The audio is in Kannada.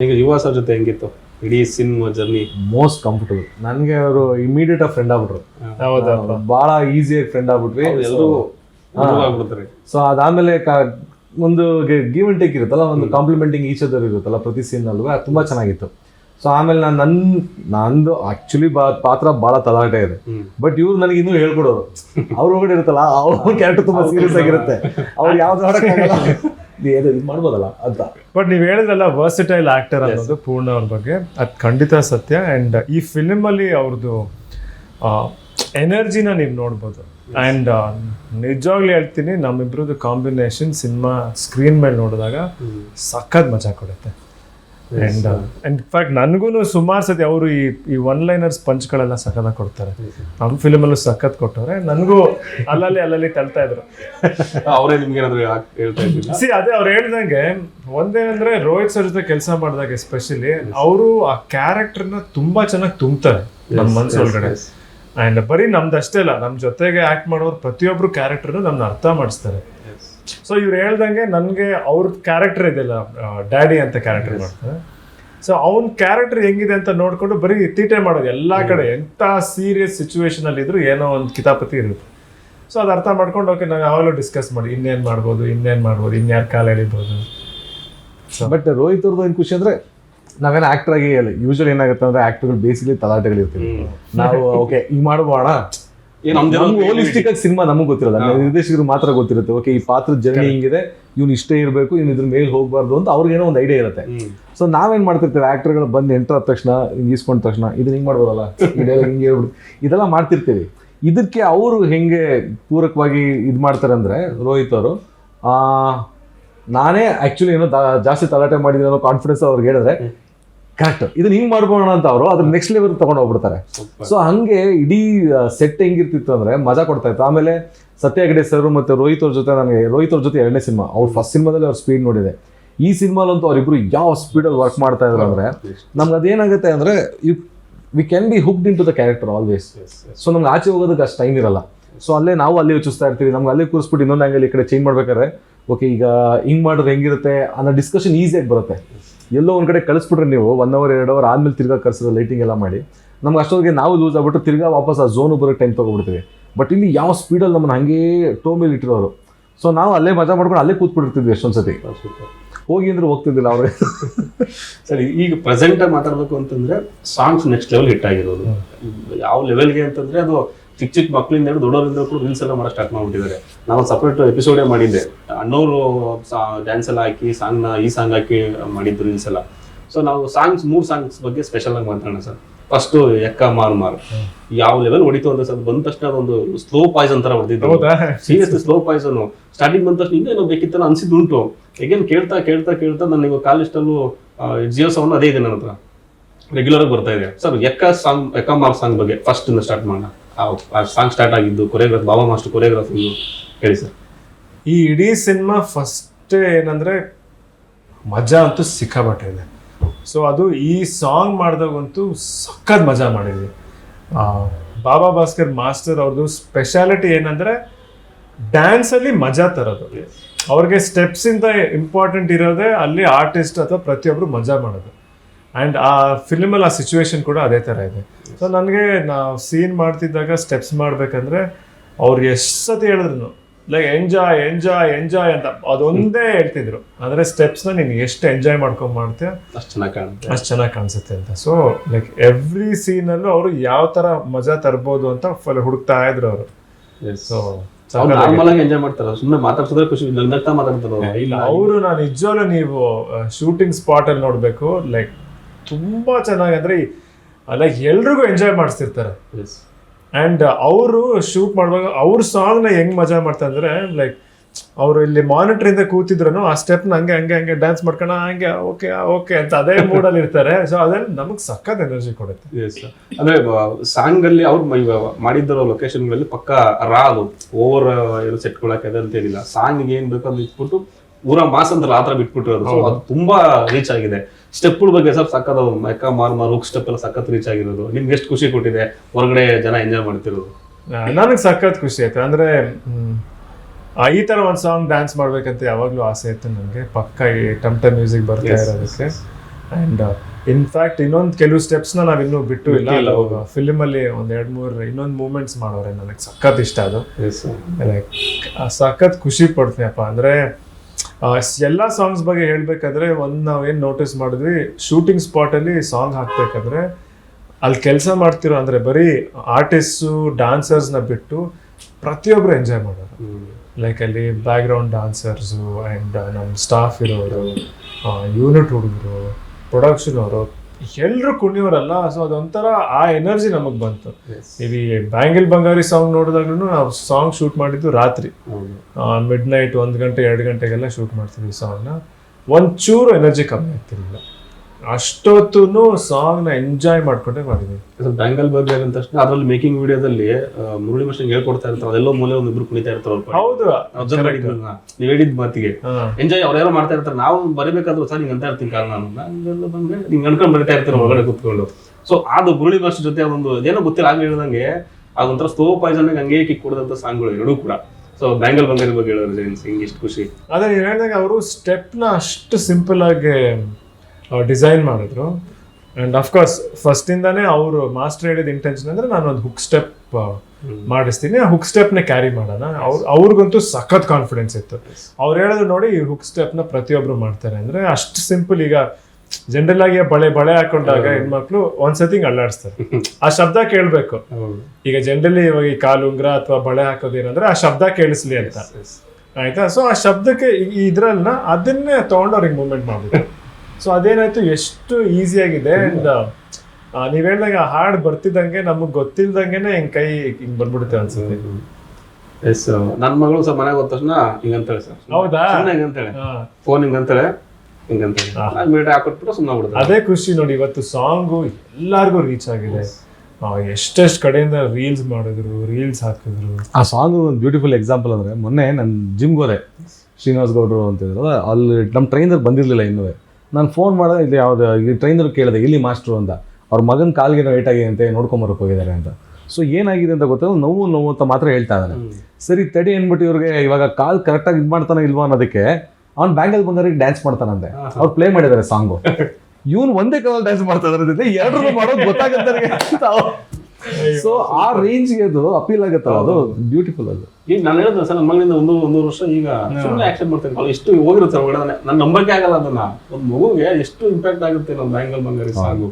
ಈಗ ಯುವ ಸರ್ ಜೊತೆ ಹೆಂಗಿತ್ತು? ಇಡೀ ಸಿನಿಮಾ ಜರ್ನಿ ಮೋಸ್ಟ್ ಕಂಫರ್ಟಬಲ್ ನನಗೆ ಅವರು ಇಮಿಡಿಯೇಟ್ ಆಗಿ ಫ್ರೆಂಡ್ ಆಗ್ಬಿಟ್ರು. ಭಾಳ ಬಹಳ ಈಸಿಯಾಗಿ ಫ್ರೆಂಡ್ ಆಗ್ಬಿಟ್ರಿ ಎಲ್ಲರೂ ಆಗ್ಬಿಡ್ತಾರೆ. ಸೊ ಅದಾದ್ಮೇಲೆ ಒಂದು ಗಿವ್ ಅಂಡ್ ಟೇಕ್ ಇರುತ್ತಲ್ಲ ಒಂದು ಕಾಂಪ್ಲಿಮೆಂಟಿಂಗ್ ಈಚ್ ಅದರ್ ಇರುತ್ತಲ್ಲ ಪ್ರತಿ ಸೀನ್ ಅಲ್ವಾ ಅದು ತುಂಬಾ ಚೆನ್ನಾಗಿತ್ತು. ಸೊ ಆಮೇಲೆ ನಾನು ನನ್ನ ನಂದು ಆಕ್ಚುಲಿ ಪಾತ್ರ ಬಹಳ ತಲಾಟೆ ಇದೆ. ಬಟ್ ಇವ್ರು ನನಗೆ ಇನ್ನೂ ಹೇಳ್ಕೊಡೋರು. ಅವ್ರ ಒಳಗಡೆ ಇರುತ್ತಲ್ಲ ಅವ್ರ ಕ್ಯಾರೆಕ್ಟರ್ ತುಂಬಾ ಸೀರಿಯಸ್ ಆಗಿರುತ್ತೆ. ಅವ್ರು ಯಾವ್ದು ಇದು ಮಾಡ್ಬೋದಲ್ಲ ಅಂತ. ಬಟ್ ನೀವು ಹೇಳಿದ್ರಲ್ಲ ವರ್ಸಿಟೈಲ್ ಆಕ್ಟರ್ ಅನ್ನೋದು ಪೂರ್ಣ ಅವ್ರ ಬಗ್ಗೆ. ಅದು ಖಂಡಿತ ಸತ್ಯ. ಆ್ಯಂಡ್ ಈ ಫಿಲಮಲ್ಲಿ ಅಲ್ಲಿ ಅವ್ರದ್ದು ಎನರ್ಜಿನ ನೀವು ನೋಡ್ಬೋದು. ಆ್ಯಂಡ್ ನಿಜವಾಗ್ಲೂ ಹೇಳ್ತೀನಿ ನಮ್ಮಿಬ್ರದ್ದು ಕಾಂಬಿನೇಷನ್ ಸಿನಿಮಾ ಸ್ಕ್ರೀನ್ ಮೇಲೆ ನೋಡಿದಾಗ ಸಖತ್ ಮಜಾ ಕೊಡುತ್ತೆ. ಅಂಡ್ ಇನ್ಫ್ಯಾಕ್ಟ್ ನನಗೂ ಸುಮಾರು ಸತಿ ಅವರು ಈ ಈ ಒನ್ ಲೈನರ್ಸ್ ಪಂಚ್ಗಳೆಲ್ಲ ಸಖತ್ತಾಗಿ ಕೊಡ್ತಾರೆ. ನಮ್ಮ ಫಿಲಮಲ್ಲೂ ಸಖತ್ ಕೊಟ್ಟವ್ರೆ. ನನಗೂ ಅಲ್ಲಲ್ಲಿ ಅಲ್ಲಲ್ಲಿ ತಳ್ತಾ ಇದ್ರು. ಅವರೇ ನಿಮ್ಗೆ ಸಿ ಅದೇ ಅವ್ರು ಹೇಳ್ದಂಗೆ ಒಂದೇನಂದ್ರೆ ರೋಹಿತ್ ಸರ್ ಜೊತೆ ಕೆಲಸ ಮಾಡಿದಾಗ ಎಸ್ಪೆಷಲಿ ಅವರು ಆ ಕ್ಯಾರೆಕ್ಟರ್ನ ತುಂಬಾ ಚೆನ್ನಾಗಿ ತುಂಬ್ತಾರೆ ನಮ್ಮ ಮನ್ಸೊಳಗಡೆ ಅಂಡ್ ಬರೀ ನಮ್ದಷ್ಟೇ ಅಲ್ಲ ನಮ್ ಜೊತೆಗೆ ಆಕ್ಟ್ ಮಾಡೋರು ಪ್ರತಿಯೊಬ್ರು ಕ್ಯಾರೆಕ್ಟರ್ನು ನಮ್ನ ಅರ್ಥ ಮಾಡಿಸ್ತಾರೆ. ಸೊ ಇವ್ರು ಹೇಳ್ದಂಗೆ ನನಗೆ ಅವ್ರ ಕ್ಯಾರೆಕ್ಟರ್ ಇದೆಯಲ್ಲ ಡ್ಯಾಡಿ ಅಂತ ಕ್ಯಾರೆಕ್ಟರ್ ಮಾಡ್ತಾರೆ. ಸೊ ಅವ್ನ ಕ್ಯಾರೆಕ್ಟರ್ ಹೆಂಗಿದೆ ಅಂತ ನೋಡ್ಕೊಂಡು ಬರೀ ತೀಟೆ ಮಾಡೋದು ಎಲ್ಲ ಕಡೆ ಎಂಥ ಸೀರಿಯಸ್ ಸಿಚುವೇಶನ್ ಅಲ್ಲಿ ಇದ್ರು ಏನೋ ಒಂದು ಕಿತಾಪತಿ ಇರುತ್ತೆ. ಸೊ ಅದು ಅರ್ಥ ಮಾಡ್ಕೊಂಡು ಓಕೆ ನಾವು ಯಾವಾಗಲೂ ಡಿಸ್ಕಸ್ ಮಾಡಿ ಇನ್ನೇನು ಮಾಡ್ಬೋದು ಇನ್ನೇನು ಮಾಡ್ಬೋದು ಇನ್ಯಾರು ಕಾಲ ಎಳಿಬೋದು ಬಟ್ ರೋಹಿತ್ ಅವ್ರದ್ದು ಏನು ಖುಷಿ ಅಂದರೆ ನಾವೇನು ಆಕ್ಟರ್ ಆಗಿ ಯೂಶಲಿ ಏನಾಗುತ್ತೆ ಅಂದ್ರೆ ಆಕ್ಟರ್ಗಳು ಬೇಸಿಕಲಿ ತಲಾಟೆಗಳಿರ್ತೀವಿ. ನಾವು ಓಕೆ ಈಗ ಮಾಡ್ಬೋಣ ಹೋಲಿಸ್ಟಿಕ್ ಆಗಿ ಸಿನಿಮಾ ನಮಗೆ ಗೊತ್ತಿರಲ್ಲ. ನಿರ್ದೇಶಕರು ಮಾತ್ರ ಗೊತ್ತಿರುತ್ತೆ. ಓಕೆ ಈ ಪಾತ್ರದ ಜರ್ನಿ ಹಿಂಗಿದೆ ಇವ್ನು ಇಷ್ಟೇ ಇರಬೇಕು ಇವ್ನು ಇದ್ರ ಮೇಲೆ ಹೋಗ್ಬಾರ್ದು ಅಂತ ಅವ್ರಿಗೇನೋ ಒಂದು ಐಡಿಯಾ ಇರುತ್ತೆ. ಸೊ ನಾವೇನ್ ಮಾಡ್ತಿರ್ತೇವೆ? ಆಕ್ಟರ್ಗಳು ಬಂದು ಎಂಟರ್ ಆದ ತಕ್ಷಣ ಹಿಂಗ್ ಇಸ್ಕೊಂಡ ತಕ್ಷಣ ಇದನ್ನ ಹಿಂಗ್ ಮಾಡ್ಬೋದಲ್ಲ? ಹಿಂಗೆ ಹೇಳ್ಬಿಡು. ಇದೆಲ್ಲ ಮಾಡ್ತಿರ್ತೀವಿ. ಇದಕ್ಕೆ ಅವರು ಹೆಂಗೆ ಪೂರಕವಾಗಿ ಇದು ಮಾಡ್ತಾರೆ ಅಂದ್ರೆ ರೋಹಿತ್ ಅವರು ಆ ನಾನೇ ಆಕ್ಚುಲಿ ಏನೋ ಜಾಸ್ತಿ ತಲಾಟೆ ಮಾಡಿದ್ರೆ ಅನ್ನೋ ಕಾನ್ಫಿಡೆನ್ಸ್ ಅವ್ರಿಗೆ ಹೇಳಿದ್ರೆ ಕರೆಕ್ಟ್ ಇದನ್ನ ಹಿಂಗೆ ಮಾಡ್ಬೋಣ ಅಂತ ಅವರು ಅದ್ರ ನೆಕ್ಸ್ಟ್ ಲೆವೆಲ್ ತಗೊಂಡು ಹೋಗ್ಬಿಡ್ತಾರೆ. ಸೊ ಹಂಗೆ ಇಡೀ ಸೆಟ್ ಹೆಂಗಿರ್ತಿತ್ತು ಅಂದ್ರೆ ಮಜಾ ಕೊಡ್ತಾ ಇತ್ತು. ಆಮೇಲೆ ಸತ್ಯ ಹೆಗಡೆ ಸರ್ ಮತ್ತೆ ರೋಹಿತ್ ಅವ್ರ ಜೊತೆ ನನಗೆ ರೋಹಿತ್ ಅವ್ರ ಜೊತೆ ಎರಡನೇ ಸಿನಿಮಾ ಅವ್ರು ಫಸ್ಟ್ ಸಿನಿಮಾದಲ್ಲಿ ಅವ್ರ ಸ್ಪೀಡ್ ನೋಡಿದೆ. ಈ ಸಿನಿಮಾಲಂತೂ ಅವರಿಬ್ರು ಯಾವ ಸ್ಪೀಡಲ್ಲಿ ವರ್ಕ್ ಮಾಡ್ತಾ ಇದ್ರು ಅಂದ್ರೆ ನಮ್ಗೆ ಅದೇನಾಗುತ್ತೆ ಅಂದ್ರೆ we can be hooked into the character always so ನಮ್ಗೆ ಆಚೆ ಹೋಗೋದಕ್ಕೆ ಅಷ್ಟು ಟೈಮ್ ಇರಲ್ಲ. ಸೊ ಅಲ್ಲೇ ನಾವು ಅಲ್ಲಿ ಯೋಚಿಸ್ತಾ ಇರ್ತೀವಿ. ನಮ್ಗೆ ಅಲ್ಲೇ ಕೂರಿಸ್ಬಿಟ್ಟು ಇನ್ನೊಂದು ಆಂಗಲ್ ಈ ಕಡೆ ಚೇಂಜ್ ಮಾಡ್ಬೇಕಾದ್ರೆ ಓಕೆ ಈಗ ಹಿಂಗೆ ಮಾಡಿದ್ರೆ ಹೆಂಗಿರುತ್ತೆ ಅನ್ನೋ ಡಿಸ್ಕಷನ್ ಈಸಿಯಾಗಿ ಬರುತ್ತೆ. ಎಲ್ಲೋ ಒಂದು ಕಡೆ ಕಳಿಸ್ಬಿಟ್ರೆ ನೀವು ಒನ್ ಅವರ್ ಎರಡು ಅವರ್ ಆದಮೇಲೆ ತಿರ್ಗಾ ಕರೆಸಿದ್ರೆ ಲೈಟಿಂಗ್ ಎಲ್ಲ ಮಾಡಿ. ನಮ್ಗೆ ಅಷ್ಟೊತ್ತಿಗೆ ನಾವು ಲೂಸ್ ಆಗ್ಬಿಟ್ಟು ತಿರ್ಗಾ ವಾಪಸ್ ಆ ಝೋನು ಬರೋಕ್ಕೆ ಟೈಮ್ ತೊಗೊಬಿಡ್ತೀವಿ. ಬಟ್ ಇಲ್ಲಿ ಯಾವ ಸ್ಪೀಡಲ್ಲಿ ನಮ್ಮನ್ನು ಹಂಗೇ ಟೋ ಮೇಲೆ ಇಟ್ಟಿರೋರು. ಸೊ ನಾವು ಅಲ್ಲೇ ಮಜಾ ಮಾಡ್ಕೊಂಡು ಅಲ್ಲೇ ಕೂತ್ಬಿಟ್ಟಿರ್ತಿದ್ವಿ ಎಷ್ಟೊಂದು ಸತಿ ಹೋಗಿ ಅಂದ್ರೆ ಹೋಗ್ತಿದ್ದಿಲ್ಲ ಅವ್ರಿಗೆ ಸರಿ ಈಗ ಪ್ರೆಸೆಂಟ್ ಮಾತಾಡಬೇಕು ಅಂತಂದ್ರೆ ಸಾಂಗ್ಸ್ ನೆಕ್ಸ್ಟ್ ಲೆವೆಲ್ ಹಿಟ್ ಆಗಿರೋದು. ಯಾವ ಲೆವೆಲ್ಗೆ ಅಂತಂದ್ರೆ ಅದು ಚಿಕ್ಕ ಚಿಕ್ಕ ಮಕ್ಕಳಿಂದ ದೊಡ್ಡವರಿಂದ ಕೂಡ ರೀಲ್ಸ್ ಎಲ್ಲ ಮಾಡೋ ಸ್ಟಾರ್ಟ್ ಮಾಡ್ಬಿಟ್ಟಿದ್ದಾರೆ. ನಾವು ಸಪ್ರೇಟ್ ಎಪಿಸೋಡೇ ಮಾಡಿದ್ದೆ. ಅಣ್ಣವರು ಡ್ಯಾನ್ಸ್ ಎಲ್ಲ ಹಾಕಿ ಸಾಂಗ್ನ ಈ ಸಾಂಗ್ ಹಾಕಿ ಮಾಡಿದ್ರು ಈ ಸಲ. ಸೊ ನಾವು ಸಾಂಗ್ಸ್ ಮೂರು ಸಾಂಗ್ಸ್ ಬಗ್ಗೆ ಸ್ಪೆಷಲ್ ಆಗಿ ಮಾತಾಡೋಣ ಸರ್. ಫಸ್ಟ್ ಎಕ್ಕ ಮಾರು ಮಾರು. ಯಾವ ಲೆವೆಲ್ ಹೊಡಿತು ಅಂದ್ರೆ ಸರ್ ಬಂದ ತಕ್ಷಣ ಅದೊಂದು ಸ್ಲೋ ಪಾಯ್ಸನ್ ತರ ಹೊಡೆದಿದ್ದು ಸೀರಿಯಸ್ ಸ್ಲೋ ಪಾಯ್ಸನ್ ಸ್ಟಾರ್ಟಿಂಗ್ ಬಂದ ತಕ್ಷಣ ಇನ್ನೇನೋ ಬೇಕಿತ್ತಲ್ಲ ಅನ್ಸಿದ್ದು ಉಂಟು. ಈಗೇನು ಕೇಳ್ತಾ ಕೇಳ್ತಾ ಕೇಳ್ತಾ ನಾನು ಇವಾಗ ಕಾಲೇಜಲ್ಲೂ ಜಿಯೋ ಸೌನ್ ಅದೇ ಇದೆ ನನ್ನ ಹತ್ರ. ರೆಗ್ಯುಲರ್ ಆಗಿ ಬರ್ತಾ ಇದೆ. ಸರ್ ಎಕ್ಕ ಸಾಂಗ್ ಎಕ್ಕ ಮಾರ್ ಸಾಂಗ್ ಬಗ್ಗೆ ಫಸ್ಟ್ ಇಂದ ಸ್ಟಾರ್ಟ್ ಮಾಡೋಣ. ಆ ಸಾಂಗ್ ಸ್ಟಾರ್ಟ್ ಆಗಿದ್ದು ಕೊರಿಯೋಗ್ರಾಫ್ ಬಾಬಾ ಮಾಸ್ಟರ್ ಕೊರಿಯೋಗ್ರಾಫಿ ಹೇಳಿ ಸರ್. ಈ ಇಡೀ ಸಿನಿಮಾ ಫಸ್ಟ್ ಏನಂದ್ರೆ ಮಜಾ ಅಂತೂ ಸಿಕ್ಕಾಪಟ್ಟೆ ಇದೆ ಸೊ ಅದು ಈ ಸಾಂಗ್ ಮಾಡಿದಾಗಂತೂ ಸಖತ್ ಮಜಾ ಮಾಡಿದ್ವಿ. ಬಾಬಾ ಭಾಸ್ಕರ್ ಮಾಸ್ಟರ್ ಅವ್ರದ್ದು ಸ್ಪೆಷಾಲಿಟಿ ಏನಂದ್ರೆ ಡ್ಯಾನ್ಸ್ ಅಲ್ಲಿ ಮಜಾ ತರೋದು. ಅವ್ರಿಗೆ ಸ್ಟೆಪ್ಸ್ ಇಂದ ಇಂಪಾರ್ಟೆಂಟ್ ಇರೋದೇ ಅಲ್ಲಿ ಆರ್ಟಿಸ್ಟ್ ಅಥವಾ ಪ್ರತಿಯೊಬ್ರು ಮಜಾ ಮಾಡೋದು. ಅಂಡ್ ಆ ಫಿಲ್ಮಲ್ಲಿ ಆ ಸಿಚುವೇಶನ್ ಕೂಡ ಅದೇ ತರ ಇದೆ. ಸೊ ನನಗೆ ನಾವು ಸೀನ್ ಮಾಡ್ತಿದ್ದಾಗ ಸ್ಟೆಪ್ಸ್ ಮಾಡಬೇಕಂದ್ರೆ ಅವ್ರು ಎಷ್ಟು ಸತಿ ಹೇಳಿದ್ರು. ಲೈಕ್ ಎಂಜಾಯ್ ಎಂಜಾಯ್ ಎಂಜಾಯ್ ಅಂತ. ಅದೊಂದೇ ಹೇಳ್ತಿದ್ರು. ಅಂದ್ರೆ ಸ್ಟೆಪ್ಸ್ನ ನೀನು ಎಷ್ಟು ಎಂಜಾಯ್ ಮಾಡ್ಕೊಂಡ್ ಮಾಡ್ತೀಯ? ಅಷ್ಟು ಚೆನ್ನಾಗಿ ಕಾಣುತ್ತೆ ಅಷ್ಟು ಚೆನ್ನಾಗಿ ಕಾಣಿಸುತ್ತೆ ಅಂತ. ಸೊ ಲೈಕ್ ಎವ್ರಿ ಸೀನ್ ಅಲ್ಲೂ ಅವರು ಯಾವ ತರ ಮಜಾ ತರ್ಬೋದು ಅಂತ ಫುಲ್ ಹುಡುಕ್ತಾ ಇದ್ರು ಅವರು. ಸೊ ನಾರ್ಮಲ್ ಆಗಿ ಎಂಜಾಯ್ ಮಾಡ್ತಾರೆ. ಸುಮ್ಮನೆ ಮಾತಾಡ್ಸಿದ್ರೆ ಖುಷಿ ನಗ್ನಗ್ತಾ ಮಾತಾಡ್ತಾರೆ ಅವ್ರು. ಇಲ್ಲ ಅವರು ನಾನು ನಿಜವಾಗ್ಲೂ ನೀವು ಶೂಟಿಂಗ್ ಸ್ಪಾಟ್ ಅಲ್ಲಿ ನೋಡ್ಬೇಕು. ಲೈಕ್ ತುಂಬಾ ಚೆನ್ನಾಗಿ ಅಂದ್ರೆ ಲೈಕ್ ಎಲ್ರಿಗೂ ಎಂಜಾಯ್ ಮಾಡಿಸ್ತಿರ್ತಾರೆ. ಅಂಡ್ ಅವರು ಶೂಟ್ ಮಾಡುವಾಗ ಅವ್ರ ಸಾಂಗ್ನ ಹೆಂಗೆ ಮಜಾ ಮಾಡ್ತಾರೆ ಅಂದರೆ ಲೈಕ್ ಅವರು ಇಲ್ಲಿ ಮಾನಿಟ್ರಿಂದ ಕೂತಿದ್ರು ಆ ಸ್ಟೆಪ್ನ ಹಂಗೆ ಹಂಗೆ ಹಂಗೆ ಡ್ಯಾನ್ಸ್ ಮಾಡ್ಕೋಣ ಹಂಗೆ ಓಕೆ ಓಕೆ ಅಂತ ಅದೇ ಮೂಡಲ್ಲಿ ಇರ್ತಾರೆ. ಸೊ ಅದೇ ನಮಗೆ ಸಖತ್ ಎನರ್ಜಿ ಕೊಡುತ್ತೆ. ಅಂದರೆ ಸಾಂಗ್ ಅಲ್ಲಿ ಅವ್ರು ಮಾಡಿದ್ದರೋ ಲೊಕೇಶನ್ಗಳಲ್ಲಿ ಪಕ್ಕ ರಾ ಅದು. ಓವರ್ ಏನು ಸೆಟ್ ಕೊಡಕ್ಕೆ ಅಂತ ಏನಿಲ್ಲ. ಸಾಂಗ್ ಏನ್ ಬೇಕೋ ಅದು ಇಟ್ಬಿಟ್ಟು ಊರ ಮಾಸ್ ಅಂತ ಆತರ ಬಿಟ್ಬಿಟ್ಟಿರೋದು. ಸೊ ಅದು ತುಂಬಾ ರೀಚ್ ಆಗಿದೆ. ಸ್ಟೆಪ್ ಬಗ್ಗೆ ಸರ್ ಸಕ್ಕದ ಮೆಕ್ಕ ಮಾರ್ ಮಾರ್ ಹೋಗಿ ಸ್ಟೆಪ್ ಎಲ್ಲ ಸಖತ್ ರೀಚ್ ಆಗಿರೋದು. ನಿಮ್ಗೆ ಎಷ್ಟು ಖುಷಿ ಕೊಟ್ಟಿದೆ? ಹೊರಗಡೆ ಜನ ಎಂಜಾಯ್ ಮಾಡ್ತಿರೋದು. ನನಗೆ ಸಖತ್ ಖುಷಿ ಆಯ್ತು. ಅಂದ್ರೆ ಈ ತರ ಒಂದು ಸಾಂಗ್ ಡ್ಯಾನ್ಸ್ ಮಾಡ್ಬೇಕಂತ ಯಾವಾಗಲೂ ಆಸೆ ಇತ್ತು ನನಗೆ. ಪಕ್ಕ ಈ ಟಮ್ ಟಮ್ ಮ್ಯೂಸಿಕ್ ಬರ್ತಾ ಇರೋದಕ್ಕೆ. ಅಂಡ್ ಇನ್ಫ್ಯಾಕ್ಟ್ ಇನ್ನೊಂದು ಕೆಲವು ಸ್ಟೆಪ್ಸ್ನ ನಾವು ಇನ್ನೂ ಬಿಟ್ಟು ಇಲ್ಲ. ಬಿಟ್ಟಿಲ್ಲ, ಒಂದು ಫಿಲ್ಮ್ ಅಲ್ಲಿ ಒಂದ್ ಎರಡ್ ಮೂರು ಇನ್ನೊಂದು ಮೂಮೆಂಟ್ಸ್ ಮಾಡೋರೆ ನನಗೆ ಸಖತ್ ಇಷ್ಟ ಅದು. ಲೈಕ್ ಸಖತ್ ಖುಷಿ ಪಡ್ತೀನಪ್ಪ ಅಂದ್ರೆ ಎಲ್ಲಾ ಸಾಂಗ್ಸ್ ಬಗ್ಗೆ ಹೇಳ್ಬೇಕಾದ್ರೆ ಒಂದ್ ಏನು ನೋಟಿಸ್ ಮಾಡಿದ್ವಿ ಶೂಟಿಂಗ್ ಸ್ಪಾಟ್ ಅಲ್ಲಿ ಸಾಂಗ್ ಹಾಕ್ಬೇಕಾದ್ರೆ ಅಲ್ಲಿ ಕೆಲಸ ಮಾಡ್ತಿರೋ ಅಂದರೆ ಬರೀ ಆರ್ಟಿಸ್ಟು ನ ಬಿಟ್ಟು ಪ್ರತಿಯೊಬ್ರು ಎಂಜಾಯ್ ಮಾಡೋರು. ಲೈಕ್ ಅಲ್ಲಿ ಬ್ಯಾಕ್ ಗ್ರೌಂಡ್ ಡಾನ್ಸರ್ಸು ಆ್ಯಂಡ್ ನಮ್ಮ ಸ್ಟಾಫ್ ಇರೋರು ಯೂನಿಟ್ ಹುಡುಗರು ಪ್ರೊಡಕ್ಷನ್ ಅವರು ಎಲ್ಲರೂ ಕುಣಿಯೋರಲ್ಲ ಸೊ ಅದೊಂಥರ ಆ ಎನರ್ಜಿ ನಮಗೆ ಬಂತು. ಇವಿ ಬ್ಯಾಂಗಲ್ ಬಂಗಾರಿ ಸಾಂಗ್ ನೋಡಿದಾಗ್ಲೂ ನಾವು ಸಾಂಗ್ ಶೂಟ್ ಮಾಡಿದ್ದು ರಾತ್ರಿ. ಮಿಡ್ ನೈಟ್ ಒಂದು ಗಂಟೆ ಎರಡು ಗಂಟೆಗೆಲ್ಲ ಶೂಟ್ ಮಾಡ್ತೀವಿ ಸಾಂಗ್ನ ಒಂಚೂರು ಎನರ್ಜಿ ಕಮ್ಮಿ ಆಗ್ತಿರ್ಲಿಲ್ಲ. ಅಷ್ಟೊತ್ತು ಸಾಂಗ್ನ ಎಂಜಾಯ್ ಮಾಡ್ಕೊಂಡೆ ಮಾಡಿದ್ದೀನಿ ಬ್ಯಾಂಗಲ್ ಬಗ್ಗೆ ಅಂದ ತಕ್ಷಣ ಅದ್ರಲ್ಲಿ ಮೇಕಿಂಗ್ ವಿಡಿಯೋದಲ್ಲಿ ಮುರಳಿ ಮಷನ್ ಹೇಳ್ಕೊಡ್ತಾ ಇರ್ತಾರೆ ಅದೆಲ್ಲೋ ಮೂಲೆ ಒಂದು ಇಬ್ರು ಕುಣಿತಾ ಇರ್ತಾರೆ ಅವ್ರ ಹೌದು. ನೀವು ಹೇಳಿದ್ ಮಾತಿಗೆ. ಎಂಜಾಯ್ ಅವ್ರೇನೋ ಮಾಡ್ತಾ ಇರ್ತಾರೆ. ನಾವು ಬರಬೇಕಾದ್ರು ಸರ್ ನಿಂಗೆ ಅಂತ ಇರ್ತೀನಿ ಕಾರಣ ನಾನು. ಬಂದ್ರೆ ನಿಂಗೆ ಅನ್ಕೊಂಡ್ ಬರಿತಾ ಇರ್ತಾರೆ ಒಳಗಡೆ ಕುತ್ಕೊಂಡು. ಸೊ ಅದು ಮುರಳಿ ಮಷನ್ ಜೊತೆ ಒಂದು ಏನೋ ಗೊತ್ತಿಲ್ಲ ಆಗ್ಲಿ ಹೇಳ್ದಂಗೆ ಅದೊಂಥರ ಸ್ಟೋ ಪಾಯ್ಸನ್ ಹಂಗೆ ಕಿಕ್ ಕೊಡದಂತ ಸಾಂಗ್ಗಳು ಎರಡೂ ಕೂಡ. ಸೊ ಬ್ಯಾಂಗಲ್ ಬಂಗಾರಿ ಬಗ್ಗೆ ಹೇಳೋರು ಹಿಂಗ್ ಎಷ್ಟು ಖುಷಿ. ಅದೇ ಹೇಳಿದಾಗ ಅವರು ಸ್ಟೆಪ್ನ ಅಷ್ಟು ಸಿಂಪಲ್ ಆಗಿ ಡಿಸೈನ್ ಮಾಡಿದ್ರು. ಅಂಡ್ ಅಫ್ಕೋರ್ಸ್ ಫಸ್ಟ್ ಇಂದಾನೇ ಅವರು ಮಾಸ್ಟರ್ ಹೇಳಿದ ಇಂಟೆನ್ಷನ್ ಅಂದ್ರೆ ನಾನು ಒಂದು ಹುಕ್ ಸ್ಟೆಪ್ ಮಾಡಿಸ್ತೀನಿ. ಆ ಹುಕ್ ಸ್ಟೆಪ್ನ ಕ್ಯಾರಿ ಮಾಡೋಣ. ಅವ್ರ ಅವ್ರಿಗಂತೂ ಸಖತ್ ಕಾನ್ಫಿಡೆನ್ಸ್ ಇತ್ತು. ಅವ್ರು ಹೇಳೋದು ನೋಡಿ ಈ ಹುಕ್ ಸ್ಟೆಪ್ನ ಪ್ರತಿಯೊಬ್ರು ಮಾಡ್ತಾರೆ. ಅಂದ್ರೆ ಅಷ್ಟು ಸಿಂಪಲ್ ಈಗ ಜನರಲ್ ಆಗಿ ಬಳೆ ಬಳೆ ಹಾಕೊಂಡಾಗ ಹೆಣ್ಮಕ್ಳು ಒಂದ್ಸತಿ ಅಳ್ಳಾಡಿಸ್ತಾರೆ ಅಲ್ಲಾಡಿಸ್ತಾರೆ ಆ ಶಬ್ದ ಕೇಳ್ಬೇಕು. ಈಗ ಜನರಲಿ ಇವಾಗ ಈ ಕಾಲುಂಗ್ರ ಅಥವಾ ಬಳೆ ಹಾಕೋದೇನಂದ್ರೆ ಆ ಶಬ್ದ ಕೇಳಿಸ್ಲಿ ಅಂತ. ಆಯ್ತಾ? ಸೊ ಆ ಶಬ್ದಕ್ಕೆ ಇದ್ರಲ್ಲ ಅದನ್ನೇ ತಗೊಂಡು ಅವ್ರಿಗೆ ಮೂವ್ಮೆಂಟ್ ಮಾಡ್ಬೇಕು. ಸೊ ಅದೇನಾಯ್ತು? ಎಷ್ಟು ಈಸಿ ಆಗಿದೆ ಅಂಡ್ ನೀವ್ ಹೇಳ್ದಾಗ ಆ ಹಾಡು ಬರ್ತಿದ್ದಂಗೆ ನಮಗ್ ಗೊತ್ತಿಲ್ದಂಗೆನೆ ಹಿಂಗ್ ಕೈ ಹಿಂಗ್ ಬಂದ್ಬಿಡುತ್ತೆ ಅನ್ಸುತ್ತೆ. ಎಸ್ ನನ್ನ ಮಗಳು ಸರ್ ಮನೆಗೆ ಹೋದ ತಕ್ಷಣ ಹಿಂಗಂತಾಳೆ ಸರ್ ಹೌದಾ? ಸುಮ್ಮನೆ ಹಿಂಗಂತಾಳೆ. ಫೋನ್ ಹಿಂಗಂತಾಳೆ ಹಿಂಗಂತಾಳೆ ನಾನು ಮೀಟರ್ ಹಾಕೊಟ್ಬಿಟ್ಟು ಸುಮ್ಮನೆ ಬಿಡ್ತಾರೆ ಅದೇ ಖುಷಿ ನೋಡಿ ಇವತ್ತು ಸಾಂಗು ಎಲ್ಲಾರ್ಗೂ ರೀಚ್ ಆಗಿದೆ. ಎಷ್ಟೆಷ್ಟು ಕಡೆಯಿಂದ ರೀಲ್ಸ್ ಮಾಡಿದ್ರು ರೀಲ್ಸ್ ಹಾಕಿದ್ರು. ಆ ಸಾಂಗ್ ಒಂದು ಬ್ಯೂಟಿಫುಲ್ ಎಕ್ಸಾಂಪಲ್ ಅಂದರೆ ಮೊನ್ನೆ ನಾನು ಜಿಮ್ಗೆ ಹೋದೆ. ಶ್ರೀನಿವಾಸ್ ಗೌಡ್ರು ಅಂತಿದ್ರಲ್ಲ ಅಲ್ಲಿ ನಮ್ಮ ಟ್ರೈನರ್ ಬಂದಿರಲಿಲ್ಲ ಇನ್ನೂ ನಾನು ಫೋನ್ ಮಾಡಿದೆ ಇಲ್ಲಿ ಯಾವುದು ಇಲ್ಲಿ ಟ್ರೈನರ್ ಕೇಳಿದೆ ಇಲ್ಲಿ ಮಾಸ್ಟ್ರು ಅಂತ. ಅವ್ರ ಮಗನ ಕಾಲ್ಗೆ ವೇಟ್ ಆಗಿದೆ ಅಂತ ನೋಡ್ಕೊಂಬರಕ್ಕೆ ಹೋಗಿದ್ದಾರೆ ಅಂತ. ಸೊ ಏನಾಗಿದೆ ಅಂತ ಗೊತ್ತಿಲ್ಲ ನೋವು ನೋವು ಅಂತ ಮಾತ್ರ ಹೇಳ್ತಾ ಇದ್ದಾನೆ. ಸರಿ ತಡಿ ಅಂದ್ಬಿಟ್ಟು ಇವ್ರಿಗೆ ಇವಾಗ ಕಾಲ್ ಕರೆಕ್ಟಾಗಿ ಇದು ಮಾಡ್ತಾನೆ ಇಲ್ವಾ ಅನ್ನೋದಕ್ಕೆ ಅವ್ನು ಬ್ಯಾಂಗಲ್ ಬಂದವರಿಗೆ ಡ್ಯಾನ್ಸ್ ಮಾಡ್ತಾನಂತೆ. ಅವ್ರು ಪ್ಲೇ ಮಾಡಿದ್ದಾರೆ ಸಾಂಗು ಇವನು ಒಂದೇ ಕಾಲದಲ್ಲಿ ಡ್ಯಾನ್ಸ್ ಮಾಡ್ತಾ ಇದ್ದಾರೆ ಎರಡರೂ ಮಾಡೋದು ಗೊತ್ತಾಗುತ್ತೆ ಸೊ ಆ ರೇಂಜ್ಗೆ ಅದು ಅಪೀಲ್ ಆಗುತ್ತಲ್ಲ ಅದು ಬ್ಯೂಟಿಫುಲ್ ಅದು. ಈಗ ನಾನು ಹೇಳಿದ್ನ ಸರ್ ನನ್ನ ಮಗಳಿಂದ ಒಂದು ಒಂದೂವರೆ ವರ್ಷ ಈಗ ಸುಮ್ಮನೆ ಆಕ್ಷನ್ ಮಾಡ್ತೀನಿ ಅವ್ರು ಎಷ್ಟು ಹೋಗಿರುತ್ತೆ ಒಳಗಡೆ? ನನ್ನ ನಂಬಕ್ಕೆ ಆಗಲ್ಲ ಅದನ್ನ. ಒಂದು ಮಗುಗೆ ಎಷ್ಟು ಇಂಪ್ಯಾಕ್ಟ್ ಆಗುತ್ತೆ ನಮ್ಮ ಬ್ಯಾಂಗಲ್ ಬಂಗಾರಿ ಸಾಂಗು.